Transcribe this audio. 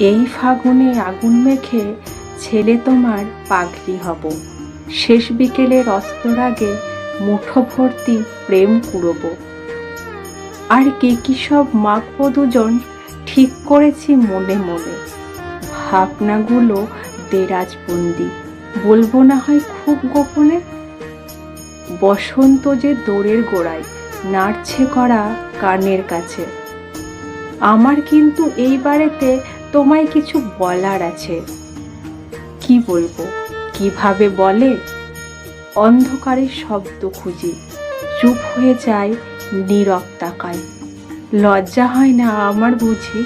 এই ফাগুনে আগুন মেখে ছেলে তোমার পাগলি হব। শেষ বিকেলের অস্তর আগে মুঠো ভর্তি প্রেম কুড়ব। আর কে কি সব মাখবো দুজন ঠিক করেছি মনে মনে। ভাবনাগুলো দেরাজবন্দি। বলব না হয় খুব গোপনে? বসন্ত যে দোরের গোড়ায় নাড়ছে করা কানের কাছে। আমার কিন্তু এই বাড়িতে তোমায় কিছু বলার আছে। কি বলব? কীভাবে বলে? অন্ধকারে শব্দ খুঁজি। চুপ হয়ে যায় নীরব তাকায় লজ্জা হয় না আমার বুঝি?